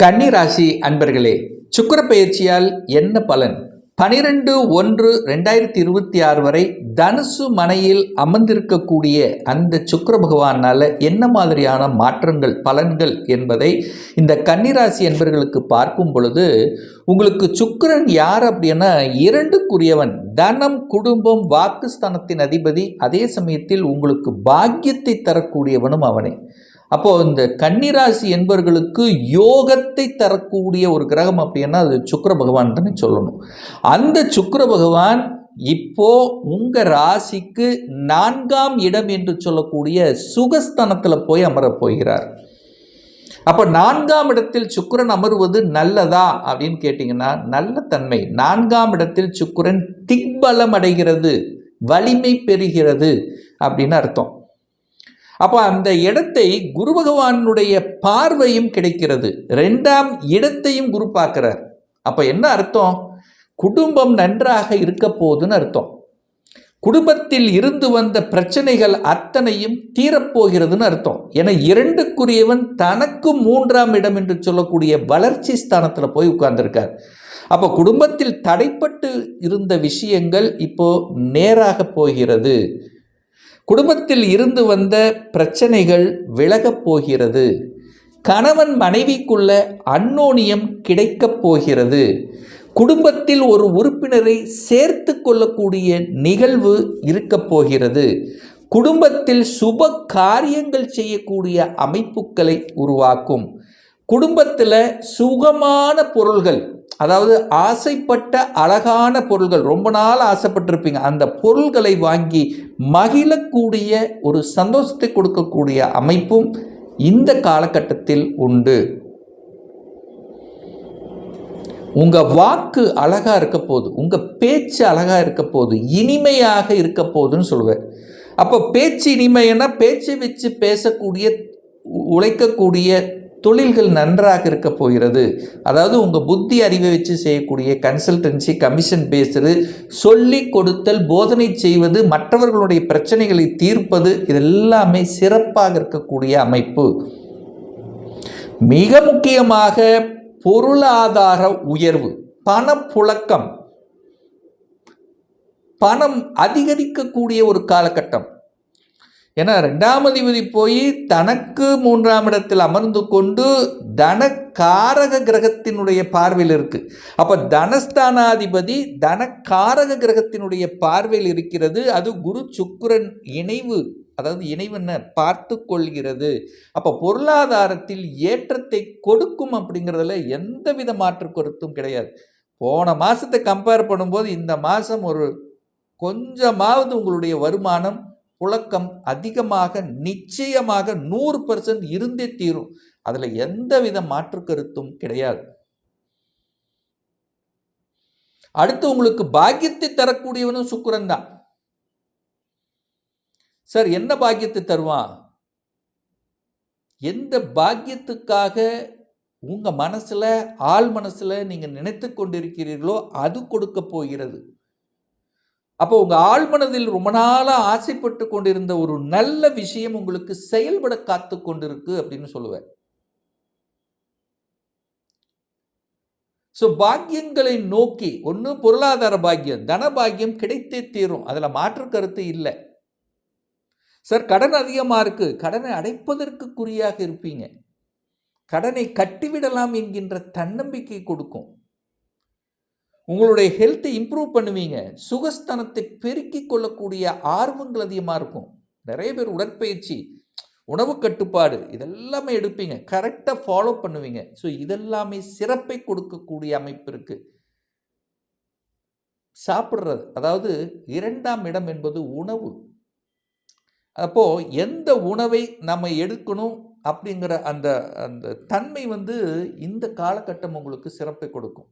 கன்னி ராசி அன்பர்களே சுக்கிர பயிற்சியால் என்ன பலன்? பனிரெண்டு ஒன்று ரெண்டாயிரத்தி இருபத்தி ஆறு வரை தனுசு மனையில் அமர்ந்திருக்கக்கூடிய அந்த சுக்கர பகவானால் என்ன மாதிரியான மாற்றங்கள் பலன்கள் என்பதை இந்த கன்னிராசி என்பர்களுக்கு பார்க்கும் பொழுது உங்களுக்கு சுக்கிரன் யார் அப்படின்னா இரண்டுக்குரியவன். தனம் குடும்பம் வாக்குஸ்தானத்தின் அதிபதி அதே சமயத்தில் உங்களுக்கு பாக்கியத்தை தரக்கூடியவனும் அவனே. அப்போ இந்த கன்னிராசி என்பவர்களுக்கு யோகத்தை தரக்கூடிய ஒரு கிரகம் அப்படின்னா அது சுக்கிர பகவான் தானே சொல்லணும். அந்த சுக்கிர பகவான் இப்போ உங்க ராசிக்கு நான்காம் இடம் என்று சொல்லக்கூடிய சுகஸ்தானத்தில் போய் அமரப் போகிறார். அப்போ நான்காம் இடத்தில் சுக்கிரன் அமர்வது நல்லதா அப்படின்னு கேட்டிங்கன்னா நல்ல தன்மை. நான்காம் இடத்தில் சுக்கிரன் திக்பலம் அடைகிறது வலிமை பெறுகிறது அப்படின்னு அர்த்தம். அப்போ அந்த இடத்தை குரு பகவானுடைய பார்வையும் கிடைக்கிறது. ரெண்டாம் இடத்தையும் குரு பார்க்குறார். அப்போ என்ன அர்த்தம்? குடும்பம் நன்றாக இருக்க போகுதுன்னு அர்த்தம். குடும்பத்தில் இருந்து வந்த பிரச்சனைகள் அத்தனையும் தீரப்போகிறதுன்னு அர்த்தம். என இரண்டுக்குரியவன் தனக்கு மூன்றாம் இடம் என்று சொல்லக்கூடிய வளர்ச்சி ஸ்தானத்தில் போய் உட்கார்ந்துருக்கார். அப்போ குடும்பத்தில் தடைப்பட்டு இருந்த விஷயங்கள் இப்போ நேராக போகிறது. குடும்பத்தில் இருந்து வந்த பிரச்சனைகள் விலகப் போகிறது. கணவன் மனைவிக்குள்ள அன்னோனியம் கிடைக்கப் போகிறது. குடும்பத்தில் ஒரு உறுப்பினரை சேர்த்து கொள்ளக்கூடிய நிகழ்வு இருக்கப் போகிறது. குடும்பத்தில் சுப காரியங்கள் செய்யக்கூடிய அமைப்புகளை உருவாக்கும். குடும்பத்தில் சுகமான பொருள்கள் அதாவது ஆசைப்பட்ட அழகான பொருள்கள் ரொம்ப நாள் ஆசைப்பட்டிருப்பீங்க. அந்த பொருள்களை வாங்கி மகிழக்கூடிய ஒரு சந்தோஷத்தை கொடுக்கக்கூடிய அமைப்பும் இந்த காலகட்டத்தில் உண்டு. உங்கள் வாக்கு அழகாக இருக்க போகுது உங்கள் பேச்சு அழகாக இருக்க போகுது இனிமையாக இருக்க போகுதுன்னு சொல்லுவேன் அப்போ பேச்சு இனிமைன்னா பேச்சை வச்சு பேசக்கூடிய உழைக்கக்கூடிய தொழில்கள் நன்றாக இருக்க போகிறது. அதாவது உங்கள் புத்தி அறிவை வச்சு செய்யக்கூடிய கன்சல்டன்சி கமிஷன் பேசுறது சொல்லி கொடுத்தல் போதனை செய்வது மற்றவர்களுடைய பிரச்சனைகளை தீர்ப்பது இதெல்லாமே சிறப்பாக இருக்கக்கூடிய அமைப்பு. மிக முக்கியமாக பொருளாதார உயர்வு பணப்புழக்கம். பணம் அதிகரிக்கக்கூடிய ஒரு காலகட்டம். ஏன்னா ரெண்டாம் அதிபதி போய் தனக்கு மூன்றாம் இடத்தில் அமர்ந்து கொண்டு தனக்காரக கிரகத்தினுடைய பார்வையில் இருக்குது அப்போ தனஸ்தானாதிபதி தனக்காரக கிரகத்தினுடைய பார்வையில் இருக்கிறது. அது குரு சுக்கரன் இணைவு அதாவது இணைவனை பார்த்து கொள்கிறது. அப்போ பொருளாதாரத்தில் ஏற்றத்தை கொடுக்கும் அப்படிங்கிறதுல எந்த வித மாற்று கருத்தும் கிடையாது. போன மாதத்தை கம்பேர் பண்ணும்போது இந்த மாதம் ஒரு கொஞ்சமாவது உங்களுடைய வருமானம் புழக்கம் அதிகமாக நிச்சயமாக நூறு பர்சன்ட் இருந்தே தீரும். அதில் எந்தவித மாற்று கருத்தும் கிடையாது. அடுத்து உங்களுக்கு பாக்கியத்தை தரக்கூடியவனும் சுக்கரன் தான். சார் என்ன பாக்கியத்தை தருவான்? எந்த பாக்கியத்துக்காக உங்கள் மனசில் ஆள் மனசில் நீங்கள் நினைத்து கொண்டிருக்கிறீர்களோ அது கொடுக்க போகிறது. அப்போ உங்கள் ஆழ்மனதில் ரொம்ப நாளாக ஆசைப்பட்டு கொண்டிருந்த ஒரு நல்ல விஷயம் உங்களுக்கு செயல்பட காத்து கொண்டிருக்கு அப்படின்னு சொல்லுவேன். ஸோ பாக்கியங்களை நோக்கி ஒன்று பொருளாதார பாக்கியம் தன பாக்கியம் கிடைத்தே தீரும். அதில் மாற்று கருத்து இல்லை. சார் கடன் அதிகமாக இருக்குது கடனை அடைப்பதற்கு குறியாக இருப்பீங்க. கடனை கட்டிவிடலாம் என்கின்ற தன்னம்பிக்கை கொடுக்கும். உங்களுடைய ஹெல்த்தை இம்ப்ரூவ் பண்ணுவீங்க. சுகஸ்தனத்தை பெருக்கிக் கொள்ளக்கூடிய ஆர்வங்கள் அதிகமாக இருக்கும். நிறைய பேர் உடற்பயிற்சி உணவு கட்டுப்பாடு இதெல்லாமே எடுப்பீங்க. கரெக்டாக ஃபாலோ பண்ணுவீங்க. ஸோ இதெல்லாமே சிறப்பை கொடுக்கக்கூடிய அமைப்பு இருக்குது சாப்பிட்றது அதாவது இரண்டாம் இடம் என்பது உணவு. அப்போது எந்த உணவை நம்ம எடுக்கணும் அப்படிங்கிற அந்த அந்த தன்மை வந்து இந்த காலகட்டம் உங்களுக்கு சிறப்பை கொடுக்கும்.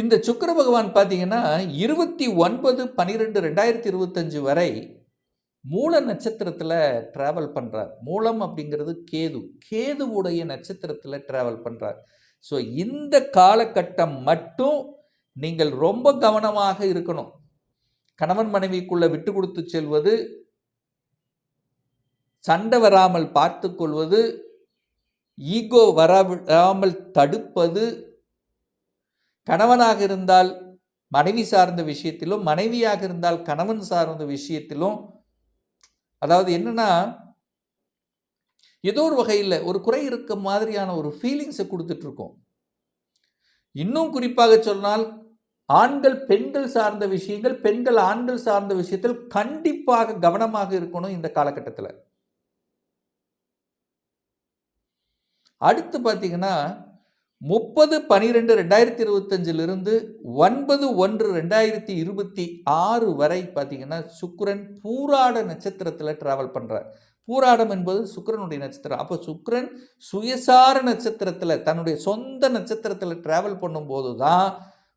இந்த சுக்கர பகவான் பார்த்தீங்கன்னா இருபத்தி ஒன்பது பன்னிரெண்டு ரெண்டாயிரத்தி இருபத்தஞ்சு வரை மூல நட்சத்திரத்தில் ட்ராவல் பண்ணுறார் மூலம் அப்படிங்கிறது கேது. கேதுவுடைய நட்சத்திரத்தில் ட்ராவல் பண்ணுறார் ஸோ இந்த காலகட்டம் மட்டும் நீங்கள் ரொம்ப கவனமாக இருக்கணும். கணவன் மனைவிக்குள்ளே விட்டு கொடுத்து செல்வது சண்டை வராமல் பார்த்து கொள்வது ஈகோ வராமல் தடுப்பது கணவனாக இருந்தால் மனைவி சார்ந்த விஷயத்திலும் மனைவியாக இருந்தால் கணவன் சார்ந்த விஷயத்திலும் அதாவது என்னன்னா ஏதோ ஒரு வகையில் ஒரு குறை இருக்க மாதிரியான ஒரு ஃபீலிங்ஸை கொடுத்துட்டு இருக்கோம் இன்னும் குறிப்பாக சொன்னால் ஆண்கள் பெண்கள் சார்ந்த விஷயங்கள் பெண்கள் ஆண்கள் சார்ந்த விஷயத்தில் கண்டிப்பாக கவனமாக இருக்கணும் இந்த காலகட்டத்தில். அடுத்து பார்த்தீங்கன்னா முப்பது பனிரெண்டு ரெண்டாயிரத்தி இருபத்தஞ்சிலிருந்து ஒன்பது ஒன்று ரெண்டாயிரத்தி இருபத்தி ஆறு வரை பார்த்தீங்கன்னா சுக்கரன் பூராட நட்சத்திரத்தில் ட்ராவல் பண்ணுறார் பூராடம் என்பது சுக்கரனுடைய நட்சத்திரம். அப்போ சுக்கிரன் சுயசார நட்சத்திரத்தில் தன்னுடைய சொந்த நட்சத்திரத்தில் ட்ராவல் பண்ணும்போது தான்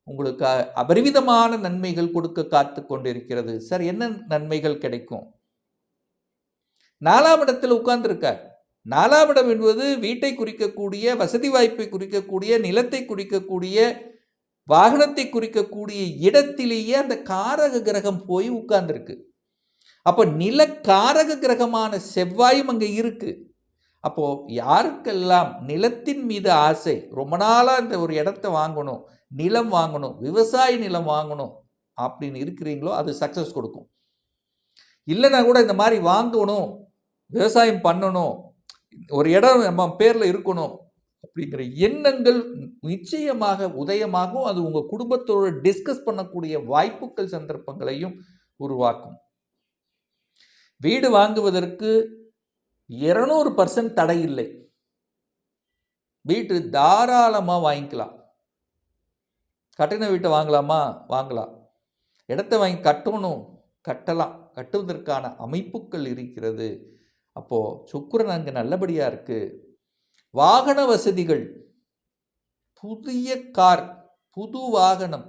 உங்களுக்கு அபரிவிதமான நன்மைகள் கொடுக்க காத்து கொண்டிருக்கிறது. சார் என்ன நன்மைகள் கிடைக்கும்? நாலாம் இடத்தில் உட்கார்ந்துருக்கார். நாலாம் இடம் என்பது வீட்டை குறிக்கக்கூடிய வசதி வாய்ப்பை குறிக்கக்கூடிய நிலத்தை குறிக்கக்கூடிய வாகனத்தை குறிக்கக்கூடிய இடத்திலேயே அந்த காரக கிரகம் போய் உட்கார்ந்துருக்கு. அப்போ நில காரக கிரகமான செவ்வாயும் அங்கே இருக்குது அப்போது யாருக்கெல்லாம் நிலத்தின் மீது ஆசை ரொம்ப நாளாக இந்த ஒரு இடத்த வாங்கணும் நிலம் வாங்கணும் விவசாய நிலம் வாங்கணும் அப்படின்னு இருக்கிறீங்களோ அது சக்ஸஸ் கொடுக்கும். இல்லைன்னா கூட இந்த மாதிரி வாங்கணும் விவசாயம் பண்ணணும் ஒரு இடம் நம்ம பேரில் இருக்கணும் அப்படிங்கிற எண்ணங்கள் நிச்சயமாக உதயமாகும். அது உங்கள் குடும்பத்தோடு டிஸ்கஸ் பண்ணக்கூடிய வாய்ப்புகள் சந்தர்ப்பங்களையும் உருவாக்கும். வீடு வாங்குவதற்கு இருநூறு பர்சன்ட் தடை இல்லை. வீட்டு தாராளமாக வாங்கிக்கலாம். கட்டின வீட்டை வாங்கலாமா? வாங்கலாம். இடத்த வாங்கி கட்டணும் கட்டலாம். கட்டுவதற்கான அமைப்புகள் இருக்கிறது. அப்போது சுக்கரன் அங்கே நல்லபடியாக இருக்குது வாகன வசதிகள். புதிய கார் புது வாகனம்.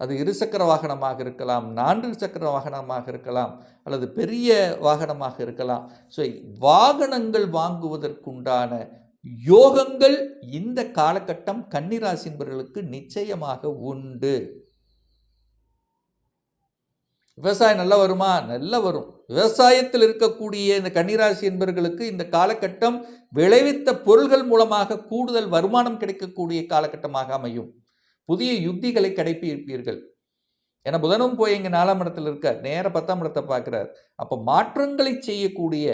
அது இருசக்கர வாகனமாக இருக்கலாம் நான்கு சக்கர வாகனமாக இருக்கலாம் அல்லது பெரிய வாகனமாக இருக்கலாம். ஸோ வாகனங்கள் வாங்குவதற்குண்டான யோகங்கள் இந்த காலகட்டம் கன்னிராசின்பர்களுக்கு நிச்சயமாக உண்டு. விவசாயம் நல்லா வருமா? நல்லா வரும். விவசாயத்தில் இருக்கக்கூடிய இந்த கன்னிராசி என்பவர்களுக்கு இந்த காலகட்டம் விளைவித்த பொருள்கள் மூலமாக கூடுதல் வருமானம் கிடைக்கக்கூடிய காலகட்டமாக அமையும். புதிய யுக்திகளை கடைப்பிடிப்பீர்கள் ஏன்னா புதனும் போய் இங்கே நாலாம் இடத்துல இருக்கார். நேர பத்தாம் இடத்தை பார்க்குறார். அப்போ மாற்றங்களை செய்யக்கூடிய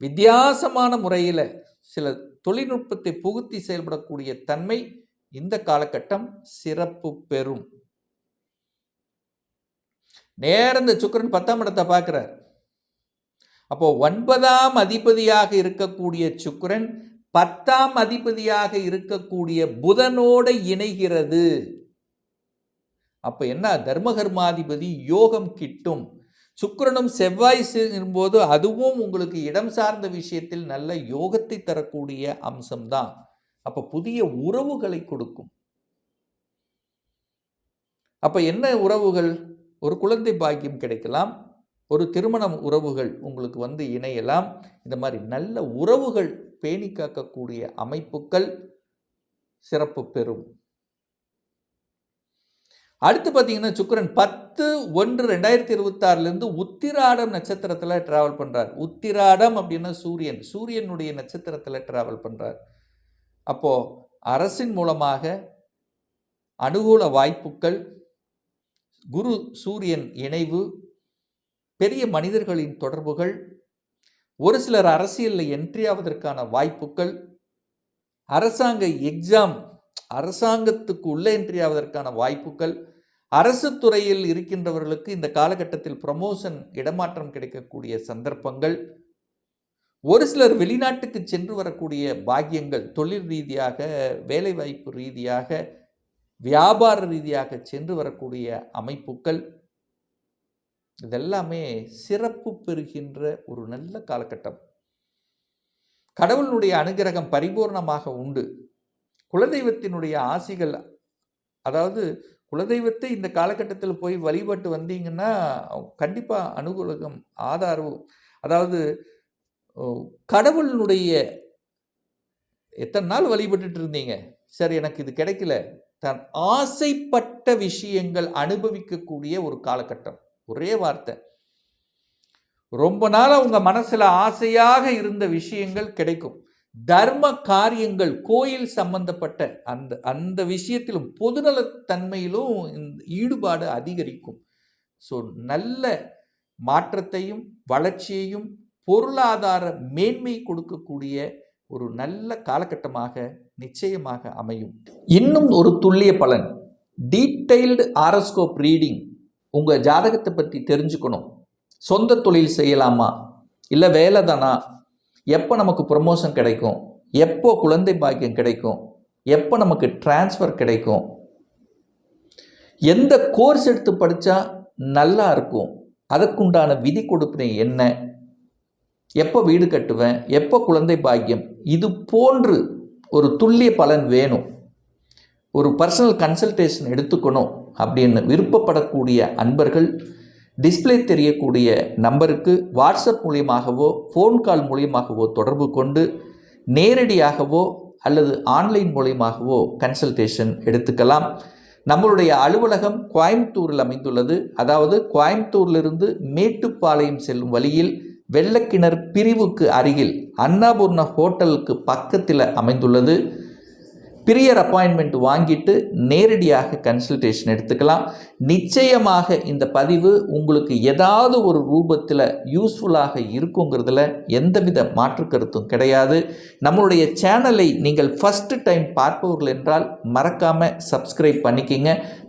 வித்தியாசமான முறையில் சில தொழில்நுட்பத்தை புகுத்தி செயல்படக்கூடிய தன்மை இந்த காலகட்டம் சிறப்பு பெறும். நேர இந்த சுக்கரன் பத்தாம் இடத்தை பார்க்குறார். அப்போது ஒன்பதாம் அதிபதியாக இருக்கக்கூடிய சுக்கரன் பத்தாம் அதிபதியாக இருக்கக்கூடிய புதனோடு இணைகிறது. அப்போ என்ன? தர்மகர்மாதிபதி யோகம் கிட்டும். சுக்கரனும் செவ்வாய் போது அதுவும் உங்களுக்கு இடம் சார்ந்த விஷயத்தில் நல்ல யோகத்தை தரக்கூடிய அம்சம்தான். அப்போ புதிய உறவுகளை கொடுக்கும். அப்போ என்ன உறவுகள்? ஒரு குழந்தை பாக்கியம் கிடைக்கலாம் ஒரு திருமணம் உறவுகள் உங்களுக்கு வந்து இணையலாம். இந்த மாதிரி நல்ல உறவுகள் பேணி காக்கக்கூடிய அமைப்புகள் சிறப்பு பெறும். அடுத்து பார்த்தீங்கன்னா சுக்கரன் பத்து ஒன்று ரெண்டாயிரத்தி இருபத்தாறுலேருந்து உத்திராடம் நட்சத்திரத்தில் ட்ராவல் பண்ணுறார் உத்திராடம் அப்படின்னா சூரியன். சூரியனுடைய நட்சத்திரத்தில் ட்ராவல் பண்ணுறார் அப்போது அரசின் மூலமாக அனுகூல வாய்ப்புகள் குரு சூரியன் இணைவு பெரிய மனிதர்களின் தொடர்புகள் ஒரு சிலர் அரசியலில் என்ட்ரி ஆவதற்கான வாய்ப்புகள் அரசாங்க எக்ஸாம் அரசாங்கத்துக்கு உள்ளே என்ட்ரி ஆவதற்கான வாய்ப்புகள் அரசு துறையில் இருக்கின்றவர்களுக்கு இந்த காலகட்டத்தில் ப்ரமோஷன் இடமாற்றம் கிடைக்கக்கூடிய சந்தர்ப்பங்கள் ஒரு சிலர் வெளிநாட்டுக்கு சென்று வரக்கூடிய பாக்கியங்கள் தொழில் ரீதியாக வேலைவாய்ப்பு ரீதியாக வியாபார ரீதியாக சென்று வரக்கூடிய அமைப்புகள் இதெல்லாமே சிறப்பு பெறுகின்ற ஒரு நல்ல காலகட்டம். கடவுளுடைய அனுகிரகம் பரிபூர்ணமாக உண்டு. குலதெய்வத்தினுடைய ஆசிகள் அதாவது குலதெய்வத்தை இந்த காலகட்டத்தில் போய் வழிபட்டு வந்தீங்கன்னா கண்டிப்பாக அனுகூலகம் ஆதாரம் அதாவது கடவுளினுடைய எத்தனை நாள் வழிபட்டுட்டு இருந்தீங்க? சரி எனக்கு இது கிடைக்கல. தன் ஆசைப்பட்ட விஷயங்கள் அனுபவிக்கக்கூடிய ஒரு காலகட்டம். ஒரே வார்த்தை. ரொம்ப நாளாக உங்கள் மனசில் ஆசையாக இருந்த விஷயங்கள் கிடைக்கும். தர்ம காரியங்கள் கோயில் சம்பந்தப்பட்ட அந்த அந்த விஷயத்திலும் பொதுநலத்தன்மையிலும் இந்த ஈடுபாடு அதிகரிக்கும். ஸோ நல்ல மாற்றத்தையும் வளர்ச்சியையும் பொருளாதார மேன்மை கொடுக்கக்கூடிய ஒரு நல்ல காலகட்டமாக நிச்சயமாக அமையும். இன்னும் ஒரு துல்லிய பலன். டீட்டெயில்டு ஆரஸ்கோப் ரீடிங் உங்கள் ஜாதகத்தை பற்றி தெரிஞ்சுக்கணும். சொந்த தொழில் செய்யலாமா? இல்லை வேலை தானா? எப்போ நமக்கு ப்ரமோஷன் கிடைக்கும்? எப்போ குழந்தை பாக்கியம் கிடைக்கும்? எப்போ நமக்கு டிரான்ஸ்ஃபர் கிடைக்கும்? எந்த கோர்ஸ் எடுத்து படித்தா நல்லா இருக்கும்? அதற்குண்டான விதி கொடுப்பினை என்ன? எப்போ வீடு கட்டுவேன்? எப்போ குழந்தை பாக்கியம்? இது போன்று ஒரு துல்லிய பலன் வேணும். ஒரு பர்சனல் கன்சல்டேஷன் எடுத்துக்கணும் அப்படின்னு விருப்பப்படக்கூடிய அன்பர்கள் டிஸ்ப்ளே தெரியக்கூடிய நம்பருக்கு வாட்ஸ்அப் மூலியமாகவோ ஃபோன் கால் மூலியமாகவோ தொடர்பு கொண்டு நேரடியாகவோ அல்லது ஆன்லைன் மூலியமாகவோ கன்சல்டேஷன் எடுத்துக்கலாம். நம்மளுடைய அலுவலகம் கோயம்புத்தூரில் அமைந்துள்ளது. அதாவது கோயம்புத்தூரிலிருந்து மேட்டுப்பாளையம் செல்லும் வழியில் வெள்ளக்கிணர் பிரிவுக்கு அருகில் அன்னபூர்ண ஹோட்டலுக்கு பக்கத்தில் அமைந்துள்ளது. பிரியர் அப்பாயின்மெண்ட் வாங்கிட்டு நேரடியாக கன்சல்டேஷன் எடுத்துக்கலாம். நிச்சயமாக இந்த பதிவு உங்களுக்கு ஏதாவது ஒரு ரூபத்தில் யூஸ்ஃபுல்லாக இருக்குங்கிறதுல எந்தவித மாற்று கருத்தும் கிடையாது. நம்மளுடைய சேனலை நீங்கள் ஃபஸ்ட்டு டைம் பார்ப்பவர்கள் என்றால் மறக்காமல் சப்ஸ்கிரைப் பண்ணிக்கிங்க.